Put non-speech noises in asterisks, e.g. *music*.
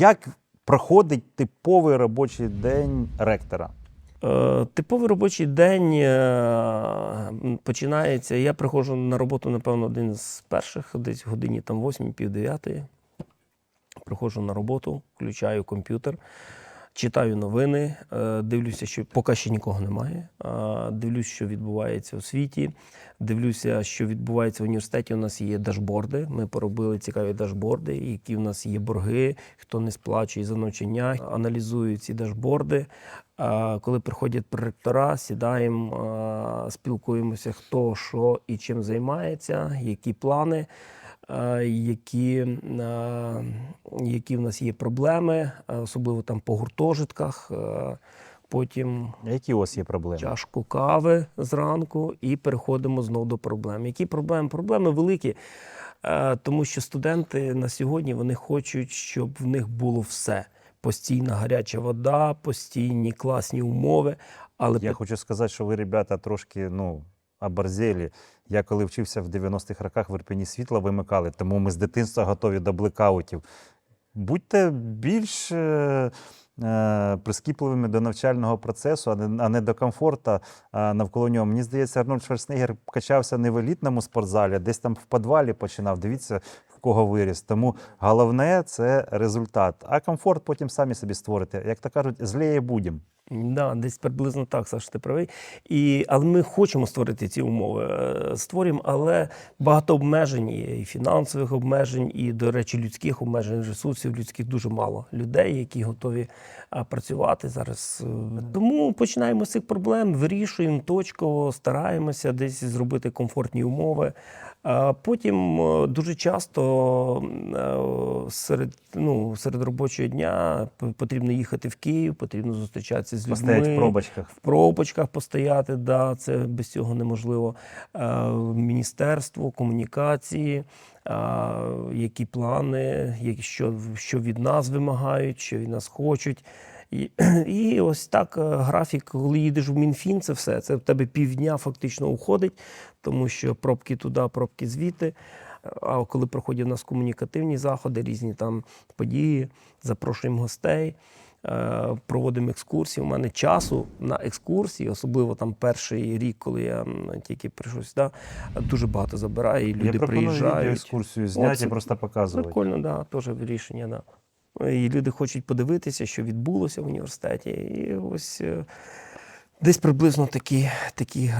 Як проходить типовий робочий день ректора? Е, Типовий робочий день е, починається. Я приходжу на роботу, напевно, один з перших, десь в годині там 8 пів дев'ятої. Приходжу на роботу, включаю комп'ютер, читаю новини, е, дивлюся, що поки ще нікого немає. Дивлюся, що відбувається у світі. Дивлюся, що відбувається в університеті. У нас є дашборди. Ми поробили цікаві дашборди, які в нас є борги, хто не сплачує за навчання. Аналізую ці дашборди. Коли приходять проректора, сідаємо, спілкуємося, хто що і чим займається, які плани, які, які в нас є проблеми, особливо там по гуртожитках. Потім Які у вас є проблеми? чашку кави зранку і переходимо знову до проблем. Які проблеми? Проблеми великі, е, тому що студенти на сьогодні вони хочуть, щоб в них було все. Постійна гаряча вода, постійні класні умови. Але Я хочу сказати, що ви, ребята, трошки ну, оборзели. Я коли вчився в 90-х роках в Ірпені світла вимикали, тому ми з дитинства готові до блекаутів. Будьте більш е, е, прискіпливими до навчального процесу, а не, а не до комфорта е, навколо нього. Мені здається, Арнольд Шварценеггер качався не в елітному спортзалі, а десь там в підвалі починав. Дивіться, кого виріс. Тому головне це результат. А комфорт потім самі собі створите. Як то кажуть, зліє будемо. Да, десь приблизно так, Саш, ти правий. І, але ми хочемо створити ці умови. Е, Створюємо, але багато обмежень є, і фінансових обмежень, і, до речі, людських обмежень, ресурсів людських дуже мало. Людей, які готові працювати зараз. Е, Тому починаємо з цих проблем, вирішуємо точково, стараємося десь зробити комфортні умови. А потім е, дуже часто е, серед, ну, серед робочого дня потрібно їхати в Київ, потрібно зустрічатися з людьми. Постоять в пробочках. В пробочках постояти, да, це без цього неможливо. Е, Міністерство, комунікації, е, які плани, які, що, що від нас вимагають, що від нас хочуть. І, *clears throat* і ось так е, графік, коли їдеш в Мінфін, це все. Це в тебе півдня фактично уходить, тому що пробки туди, пробки звідти. А коли проходять у нас комунікативні заходи, різні там події, запрошуємо гостей, е, проводимо екскурсії. У мене часу на екскурсії, особливо там перший рік, коли я тільки прийшов сюди, дуже багато забирає, і люди Я пропоную приїжджають. екскурсію зняти і просто показувати. Прикольно, да, теж рішення, да. І люди хочуть подивитися, що відбулося в університеті. І ось е, десь приблизно такі, такі гра.